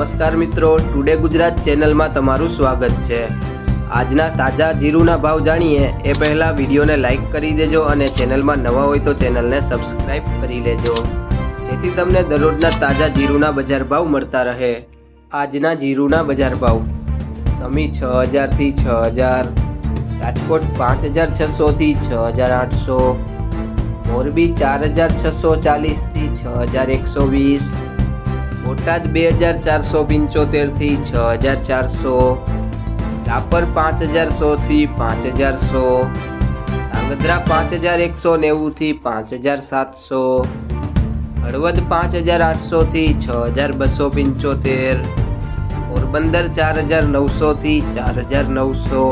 નમસ્કાર મિત્રો ટુડે ગુજરાત ચેનલમાં તમારું સ્વાગત છે. આજના તાજા જીરુના ભાવ જાણીએ, એ પહેલાં વિડીયોને લાઇક કરી દેજો અને ચેનલમાં નવા હોય તો ચેનલને સબસ્ક્રાઇબ કરી લેજો. જેથી તમને દરરોજના તાજા જીરુના બજાર ભાવ મળતા રહે. આજના જીરુના બજાર ભાવ. સમી છ હજારથી છ હજાર, રાજકોટ પાંચ હજાર છસોથી છ હજાર આઠસો, મોરબી ચાર હજાર છસો ચાલીસથી છ હજાર એકસો વીસ બોટાદ બે હજાર ચારસો પંચોતેરથી છ હજાર ચારસો, રાપર પાંચ હજાર સોથી પાંચ હજાર સો ધાંગધ્રા પાંચ હજાર એકસો નેવુંથી પાંચ હજાર સાતસો, હળવદ પાંચ હજાર આઠસોથી છ હજાર બસો પંચોતેર, પોરબંદર ચાર હજાર નવસોથી ચાર હજાર નવસો,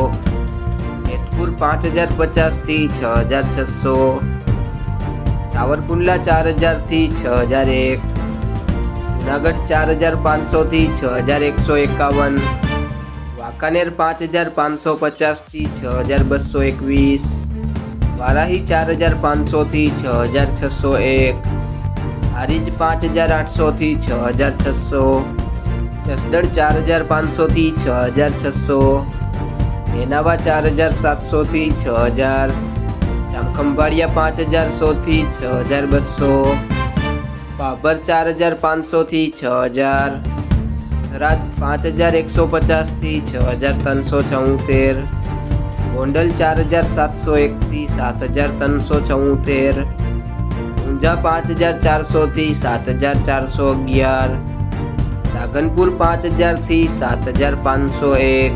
જેતપુર પાંચ હજાર પચાસથી છ હજાર છસો, સાવરકુંડલા ચાર હજારથી છ હજાર એક જુનાગઢ ચાર હજાર પાંચસોથી છ હજાર એકસો એકાવન. વાંકાનેર પાંચ હજાર પાંચસો પચાસથી છ હજાર બસો એકવીસ. વારાહી ચાર હજાર પાંચસોથી છ હજાર છસો એક. હારીજ પાંચ હજાર આઠસોથી છ હજાર છસો. જસદણ ચાર હજાર પાંચસોથી છ હજાર છસો. મેનાવા ચાર હજાર સાતસોથી છ હજાર. જામખંભાળિયા પાંચ હજાર સોથી છ હજાર બસો. બાબર ચાર હજાર પાંચસોથી છ હજાર. થરાદ પાંચ હજાર એકસો પચાસથી છ હજાર ત્રણસો ચૌતેર ગોંડલ ચાર હજાર સાતસો એકથી સાત હજાર ત્રણસો ચૌતેર ઊંઝા પાંચ હજાર ચારસોથી સાત હજાર ચારસો અગિયાર. રાગનપુર પાંચ હજારથી સાત હજાર પાંચસો એક.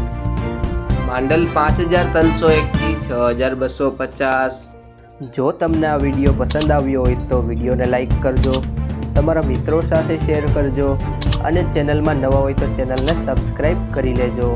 માંડલ પાંચ હજાર ત્રણસો એકથી છ હજાર બસો પચાસ. જો તમને આ વીડિયો પસંદ આવ્યો હોય તો વિડીયોને લાઈક કરજો. તમારા મિત્રો સાથે શેર કરજો અને ચેનલમાં નવા હોય તો ચેનલને સબસ્ક્રાઈબ કરી લેજો.